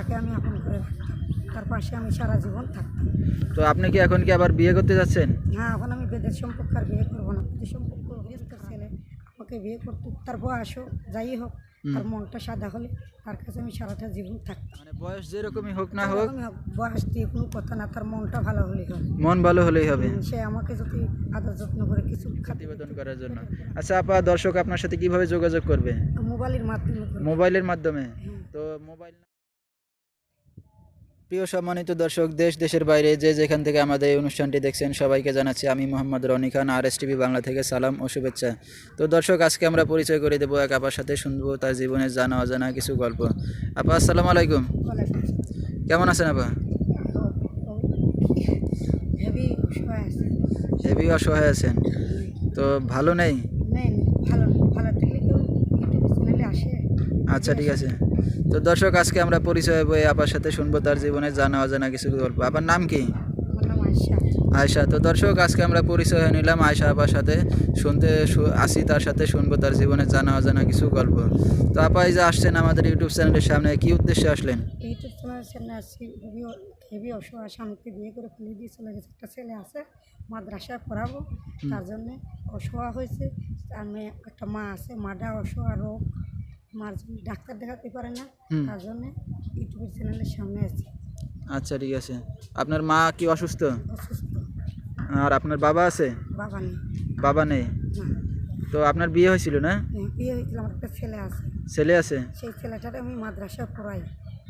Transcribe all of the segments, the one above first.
তাকে আমি আপন করে রাখতাম তার পাশে আমি সারা জীবন থাকতাম। তো আপনি কি এখন কি আবার বিয়ে করতে যাচ্ছেন? হ্যাঁ এখন আমি বেদের সম্পর্ক আর বিয়ে করব না। বেদের সম্পর্ক ছেলে আমাকে বিয়ে করতো তার বয়সও যাই হোক তার মনটা সাদা হলে তার কাছে আমি সারাটা জীবন থাকতাম। মানে বয়স যেরকমই হোক না হোক। বয়স দিয়ে কোনো কথা না তার মনটা ভালো হলেই হবে। মন ভালো হলেই হবে। সে আমাকে যদি আদর যত্ন করে কিছু প্রতিবেদন করার জন্য। আচ্ছা আপা দর্শক আপনার সাথে কীভাবে যোগাযোগ করবে? মোবাইলের মাধ্যমে মোবাইলের মাধ্যমে? হ্যাঁ। তো মোবাইল প্রিয় সম্মানিত দর্শক দেশ দেশের বাইরে যে যেখান থেকে আমাদের এই অনুষ্ঠানটি দেখছেন সবাইকে জানাচ্ছি আমি Mohammad Rony Khan R S TV Bangla থেকে সালাম ও শুভেচ্ছা। তো দর্শক আজকে আমরা পরিচয় করে দেবো এক আপার সাথে শুনব তার জীবনের জানা অজানা কিছু গল্প। আপা আসসালামু আলাইকুম। কেমন আছেন আপা? হেভি অসহায় আছেন। তো ভালো নেই? নেই ভালো নেই ভালো থাকলে কেউ ইউটিউব চ্যানেলে আসে আচ্ছা ঠিক আছে। তো দর্শক আজকে আমরা পরিচয় বই আপার সাথে শুনব তার জীবনে জানা অজানা কিছু গল্প। আপার নাম কি? আয়সা তো দর্শক আজকে আমরা পরিচয় হয়ে নিলাম আয়সা আপার সাথে। শুনতে আসি তার সাথে শুনব তার জীবনে জানা অজানা কিছু গল্প। তো আপা এই যে আসছেন আমাদের ইউটিউব চ্যানেলের সামনে কি উদ্দেশ্যে আসলেন? ইউটিউব চ্যানেল চ্যানেলে আসছি হেভি হেভি অসহায় স্বামীকে বিয়ে করে ফেলে দিয়ে চলে গেছে একটা ছেলে আছে মাদ্রাসায় পড়াবো। তার জন্যে অসহায় হয়েছে। আমি একটা মা আছে মাটা অসহায় রোগ। ডাক্তার দেখাতে পারে না তার জন্যে ইউটিউবের চ্যানেলের সামনে আছি। আচ্ছা ঠিক আছে। আপনার মা কি অসুস্থ? অসুস্থ। আর আপনার বাবা আছে? বাবা নেই। বাবা নেই? তো আপনার বিয়ে হয়েছিল না? হ্যাঁ, বিয়ে হয়েছিল আমার একটা ছেলে আছে। ছেলে আছে? সেই ছেলেটারে আমি মাদ্রাসায় পড়াই।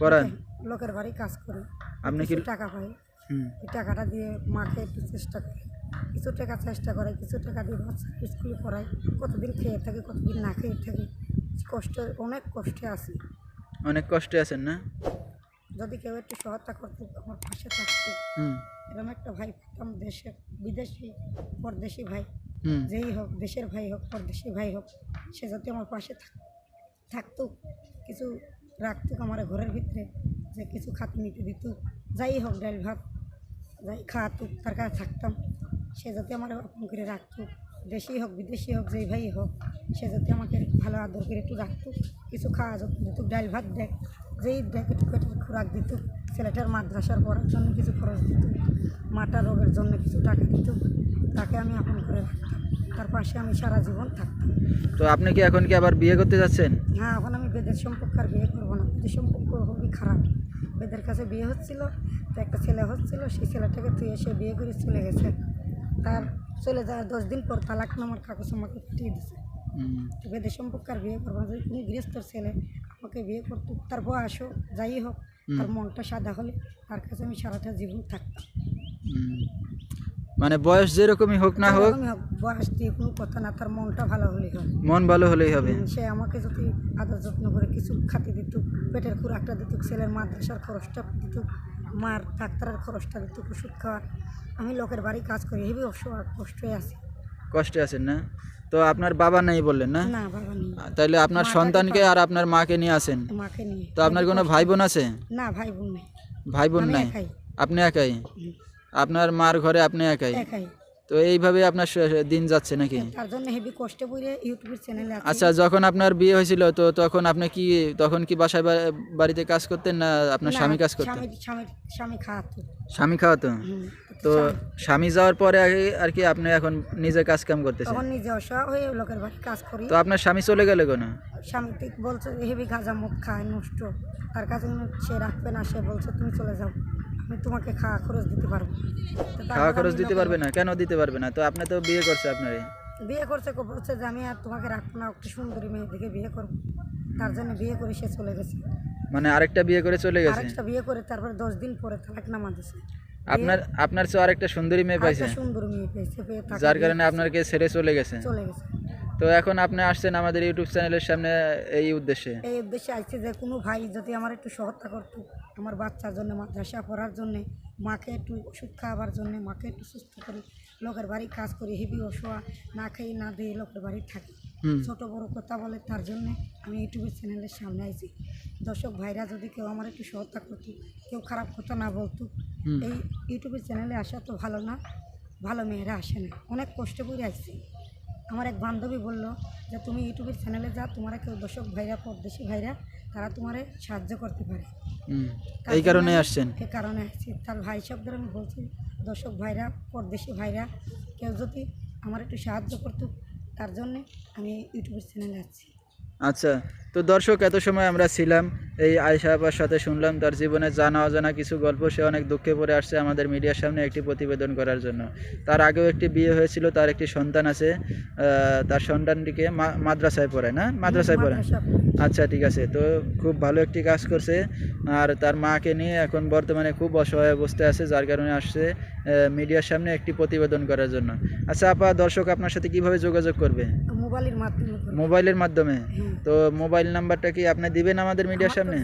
পড়ান? লোকের বাড়ি কাজ করি। আপনি কি টাকা পাই। হুম। এই টাকাটা দিয়ে মাকে একটু চেষ্টা করি। কিছু টাকা চেষ্টা করে কিছু টাকা দিয়ে বাচ্চা স্কুলে পড়াই। কতদিন খেয়ে থাকে কতদিন না খেয়ে থাকে। কষ্ট অনেক কষ্টে আছি। অনেক কষ্টে আছেন না? যদি কেউ একটু সহায়তা করতো আমার পাশে থাকতো। এরকম একটা ভাই পেতাম দেশের বিদেশি পরদেশি ভাই। যেই হোক দেশের ভাই হোক পরদেশি ভাই হোক সে যাতে আমার পাশে থাক- থাকতো কিছু রাখতো আমার ঘরের ভিতরে যে কিছু খাত নিতে দিত যাই হোক ডাল ভাত যাই খাওয়াতো তার কাছে থাকতাম। সে যাতে আমার আপন করে রাখতো দেশি হোক বিদেশি হোক যেই ভাই হোক সে যাতে আমাকে ভালো আদর করে একটু রাখতো কিছু খাওয়া যত দিত ডাল ভাত দেখ যেই দেখ একটু খোরাক দিত ছেলেটার মাদ্রাসার পড়ার জন্য কিছু খরচ দিত মাটা রোগের জন্য কিছু টাকা দিত তাকে আমি আপন করে রাখতাম তার পাশে আমি সারা জীবন থাকতাম। তো আপনি কি এখন কি আবার বিয়ে করতে যাচ্ছেন? হ্যাঁ এখন আমি বেদের সম্পর্ক আর বিয়ে করব না। বেদের সম্পর্ক খুবই খারাপ। বেদের কাছে বিয়ে হচ্ছিল তো একটা ছেলে হচ্ছিল সেই ছেলেটাকে তুই এসে বিয়ে করে চলে গেছে। তার চলে যাওয়ার দশ দিন পর তালাক নামার কাগজ আমাকে পাঠিয়ে দিছে। তো সম্পর্ক আর বিয়ে করব যদি কোনো গৃহস্থর ছেলে আমাকে বিয়ে করতো তার বয়সও যাই হোক তার মনটা সাদা হলে তার কাছে আমি সারাটা জীবন থাকতাম। মানে বয়স যেরকমই হোক না হোক বয়স দিয়ে কোনো কথা না তার মনটা ভালো হলেই হবে। মন ভালো হলেই হবে। সে আমাকে যদি আদর যত্ন করে কিছু খাতে দিত পেটের খুরাকটা দিত ছেলের মাদ্রাসার খরচটা দিত মার ডাক্তারের খরচটা একটু ওষুধ খাওয়ার। আমি লোকের বাড়ি কাজ করি হেবি কষ্ট আছি। কষ্টে আছেন না? তো আপনার বাবা নেই বললেন না? না বাবা নেই। তাইলে আপনার সন্তানকে আর আপনার মাকে নিয়ে আসেন। মাকে নিয়ে। তো আপনার কোনো ভাই বোন আছে? না ভাই বোন নেই। ভাই বোন নাই? আপনি একাই? আপনার মার ঘরে আপনি একাই? একাই। তো এইভাবে আপনার দিন যাচ্ছে নাকি? তার জন্য কষ্টে চ্যানেলে আচ্ছা যখন আপনার বিয়ে হয়েছিল তো তখন আপনি কি তখন কি বাসায় বাড়িতে কাজ করতেন না আপনার স্বামী কাজ করতেন? স্বামী খাওয়াতো। স্বামী খাওয়াতো? তো স্বামী। যাওয়ার পরে আর কি আপনি এখন নিজে কাজ কাম করতেছেন? তখন নিজে অসহায় হয়ে লোকের বাড়ি কাজ করি। তো আপনার স্বামী চলে গেলে কেন? স্বামী ঠিক বলছে হেভি গাঁজা মুখ খায় নষ্ট। তার কাছে সে রাখবে না সে বলছে তুমি চলে যাও। তোমাকে খাওয়া খরচ দিতে পারব। খাওয়া খরচ দিতে পারবে না? কেন দিতে পারবে না? তো আপনি তো বিয়ে করছে আপনার বিয়ে করছে বলছে যে আমি আর তোমাকে রাখব না একটা সুন্দরী মেয়ে দেখে বিয়ে করব। তার জন্য বিয়ে করে সে চলে গেছে। মানে আরেকটা বিয়ে করে চলে গেছে? আরেকটা বিয়ে করে তারপর দশ দিন পরে তালাক নামা দিছে। আপনার আপনার চেয়ে আরেকটা সুন্দরী মেয়ে পাইছে? সুন্দর মেয়ে পেয়েছে পেয়ে যার কারণে আপনাকে ছেড়ে চলে গেছে? চলে গেছে। তো এখন আপনি আসছেন আমাদের ইউটিউব চ্যানেলের সামনে এই উদ্দেশ্যে। এই উদ্দেশ্যে আসছে যে কোনো ভাই যদি আমার একটু সহায়তা করতো আমার বাচ্চার জন্য মাদ্রাসা পড়ার জন্য মাকে একটু ওষুধ খাওয়াবার জন্য মাকে একটু সুস্থ করি লোকের বাড়ি কাজ করি হেভি অসহায় না খেয়ে না দিয়ে লোকের বাড়ি থাকি। ছোট বড় কথা বলে তার জন্য আমি ইউটিউবের চ্যানেলের সামনে আইছি। দর্শক ভাইরা যদি কেউ আমার একটু সহায়তা করতো কেউ খারাপ কথা না বলতো এই ইউটিউবের চ্যানেলে আসা তো ভালো না ভালো মেয়েরা আসে না। অনেক কষ্ট করে আসছি আমার এক বান্ধবী বলল যে তুমি ইউটিউবের চ্যানেলে যা তোমার কেউ দর্শক ভাইরা পরদেশি ভাইরা তারা তোমারে সাহায্য করতে পারে। এই কারণে আসছেন? এই কারণে আসছি। তার ভাই শব্দের আমি বলছি দর্শক ভাইরা পরদেশি ভাইরা কেউ যদি আমার একটু সাহায্য করতো তার জন্যে আমি ইউটিউবের চ্যানেলে আছি আচ্ছা তো দর্শক এত সময় আমরা ছিলাম এই আয়সা আপার সাথে শুনলাম তার জীবনে জানা অজানা কিছু গল্প সে অনেক দুঃখে পড়ে আসছে আমাদের মিডিয়ার সামনে একটি প্রতিবেদন করার জন্য। তার আগেও একটি বিয়ে হয়েছিল তার একটি সন্তান আছে তার সন্তানটিকে মা- মাদ্রাসায় পড়ে না? মাদ্রাসায় পড়ে আচ্ছা ঠিক আছে তো খুব ভালো একটি কাজ করছে আর তার মাকে নিয়ে এখন বর্তমানে খুব অসহায় অবস্থায় আছে যার কারণে আসছে মিডিয়ার সামনে একটি প্রতিবেদন করার জন্য। আচ্ছা আপা দর্শক আপনার সাথে কীভাবে যোগাযোগ করবে? মোবাইলের মাধ্যমে মোবাইলের মাধ্যমে? হ্যাঁ। তো মোবাইল নাম্বারটা কি আপনি দিবেন আমাদের মিডিয়ার সামনে?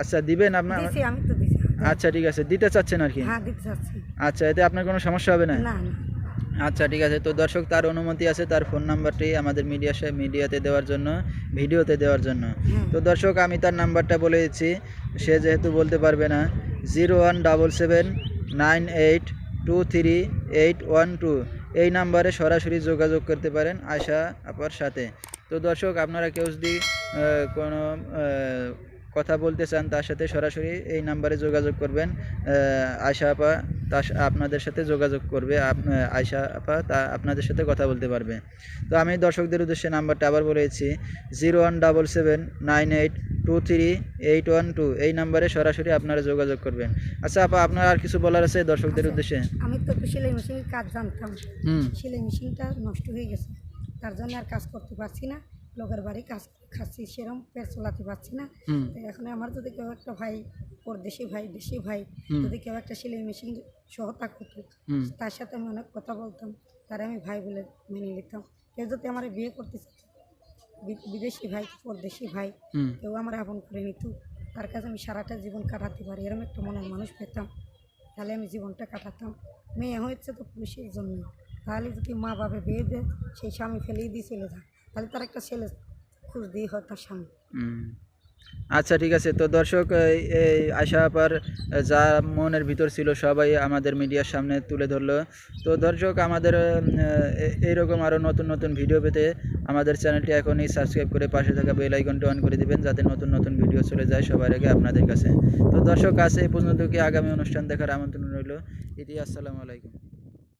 আচ্ছা দিবেন আপনার আমি তো দিছি। আচ্ছা ঠিক আছে দিতে চাচ্ছেন আর কি? হ্যাঁ দিতে চাচ্ছি। আচ্ছা এতে আপনার কোনো সমস্যা হবে না? না না। আচ্ছা ঠিক আছে তো দর্শক তার অনুমতি আছে তার ফোন নাম্বারটি আমাদের মিডিয়া মিডিয়াতে দেওয়ার জন্য ভিডিওতে দেওয়ার জন্য। হ্যাঁ। তো দর্শক আমি তার নাম্বারটা বলে দিচ্ছি। সে যেহেতু বলতে পারবে না zero one double seven nine eight two three eight one two এই নাম্বারে সরাসরি যোগাযোগ করতে পারেন আশা আপার সাথে। তো দর্শক, আপনারা কেউ যদি কোনো কথা বলতে চান তার সাথে সরাসরি এই নাম্বারে যোগাযোগ করবেন। আয়শা আপা তার আপনাদের সাথে যোগাযোগ করবে। আয়শা আপা তা আপনাদের সাথে কথা বলতে পারবে। তো আমি দর্শকদের উদ্দেশ্যে নাম্বারটা আবার বলেছি zero one double seven nine eight two three eight one two. এই নাম্বারে সরাসরি আপনারা যোগাযোগ করবেন। আচ্ছা আপা আপনার আর কিছু বলার আছে দর্শকদের উদ্দেশ্যে? আমি তো একটু সেলাই মেশিনের কাজ জানতাম। হুম। সেলাই মেশিনটা নষ্ট হয়ে গেছে। তার জন্য আর কাজ করতে পারছি না। লোকের বাড়ি কাজ খাচ্ছি সেরকম পেট চলাতে পারছি না। এখন আমার যদি কেউ একটা ভাই পরদেশি ভাই দেশি ভাই যদি কেউ একটা সেলাই মেশিন সহতা করতো তার সাথে আমি অনেক কথা বলতাম তারা আমি ভাই বলে মেনে নিতাম। কেউ যদি আমার বিয়ে করতে বিদেশি ভাই পরদেশি ভাই কেউ আমার আপন করে নিত তার কাছে আমি সারাটা জীবন কাটাতে পারি এরকম একটা মনের মানুষ পেতাম তাহলে আমি জীবনটা কাটাতাম। মেয়ে হয়েছে তো পুলিশের জন্য। তাহলে যদি মা বাবা বিয়ে দেয় সেই স্বামী ফেলেই দিয়ে চলে যায়। তাহলে তার একটা ছেলে খুঁজ দিয়ে হয় তার স্বামী। আচ্ছা ঠিক আছে। তো দর্শক, এই- আশা আপার, যা মনের ভিতর ছিল সবাই আমাদের মিডিয়ার সামনে তুলে ধরলো। তো দর্শক, আমাদের এইরকম আরও নতুন নতুন ভিডিও পেতে আমাদের চ্যানেলটি এখনই সাবস্ক্রাইব করে পাশে থাকা বেল আইকনটি অন করে দিবেন, যাতে নতুন নতুন ভিডিও চলে যায় সবার আগে আপনাদের কাছে। তো দর্শক আছে এই পর্যন্ত কি আগামী অনুষ্ঠান দেখার আমন্ত্রণ রইল? ইতি আসসালামু আলাইকুম।